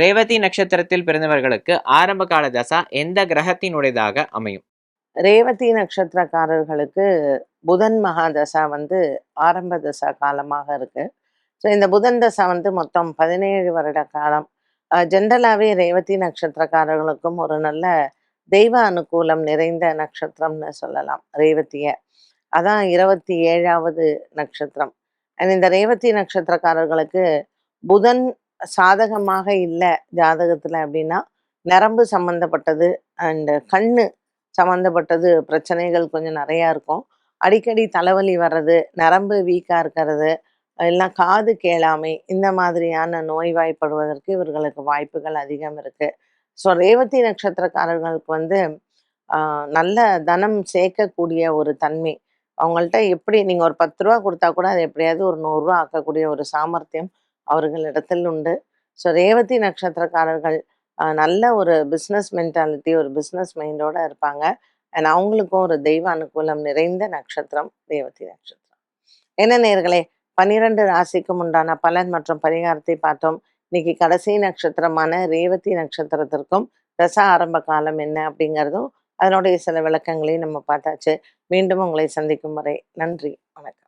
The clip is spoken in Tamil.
ரேவதி நட்சத்திரத்தில் பிறந்தவர்களுக்கு ஆரம்ப கால தசா எந்த கிரகத்தினுடையதாக அமையும்? ரேவதி நட்சத்திரக்காரர்களுக்கு புதன் மகாதசா வந்து ஆரம்ப தசா காலமாக இருக்கு. ஸோ இந்த புதன் தசா வந்து மொத்தம் பதினேழு வருட காலம். ஜென்ரலாகவே ரேவதி நட்சத்திரக்காரர்களுக்கும் ஒரு நல்ல தெய்வ அனுகூலம் நிறைந்த நட்சத்திரம்னு சொல்லலாம் ரேவதியை. அதான் இருபத்தி ஏழாவது நட்சத்திரம். அண்ட் இந்த ரேவதி நட்சத்திரக்காரர்களுக்கு புதன் சாதகமாக இல்லை ஜாதகத்தில் அப்படின்னா நரம்பு சம்மந்தப்பட்டது அண்டு கண்ணு சம்மந்தப்பட்டது பிரச்சனைகள் கொஞ்சம் நிறையா இருக்கும். அடிக்கடி தலைவலி வர்றது நரம்பு வீக்காக இருக்கிறது எல்லாம் காது கேளாமை இந்த மாதிரியான நோய்வாய்ப்படுவதற்கு இவர்களுக்கு வாய்ப்புகள் அதிகம் இருக்குது ஸோ ரேவதி நட்சத்திரக்காரர்களுக்கு வந்து நல்ல தனம் சேர்க்கக்கூடிய ஒரு தன்மை. அவங்கள்ட்ட எப்படி நீங்கள் ஒரு பத்து ரூபா கொடுத்தா கூட அது எப்படியாவது ஒரு நூறுரூவா ஆக்கக்கூடிய ஒரு சாமர்த்தியம் அவர்களிடத்தில் உண்டு. ஸோ ரேவதி நட்சத்திரக்காரர்கள் ஆஹ், நல்ல ஒரு பிஸ்னஸ் மென்டாலிட்டி ஒரு பிஸ்னஸ் மைண்டோட இருப்பாங்க. அண்ட் அவங்களுக்கும் ஒரு தெய்வ அனுகூலம் நிறைந்த நட்சத்திரம் ரேவதி நட்சத்திரம். என்ன நேர்களே பன்னிரண்டு ராசிக்கும் உண்டான பலன் மற்றும் பரிகாரத்தை பார்த்தோம். இன்னைக்கு கடைசி நட்சத்திரமான ரேவதி நட்சத்திரத்திற்கும் ரச ஆரம்ப காலம் என்ன அப்படிங்கிறதும் அதனுடைய சில விளக்கங்களையும் நம்ம பார்த்தாச்சு. மீண்டும் உங்களை சந்திக்கும் வரை நன்றி வணக்கம்.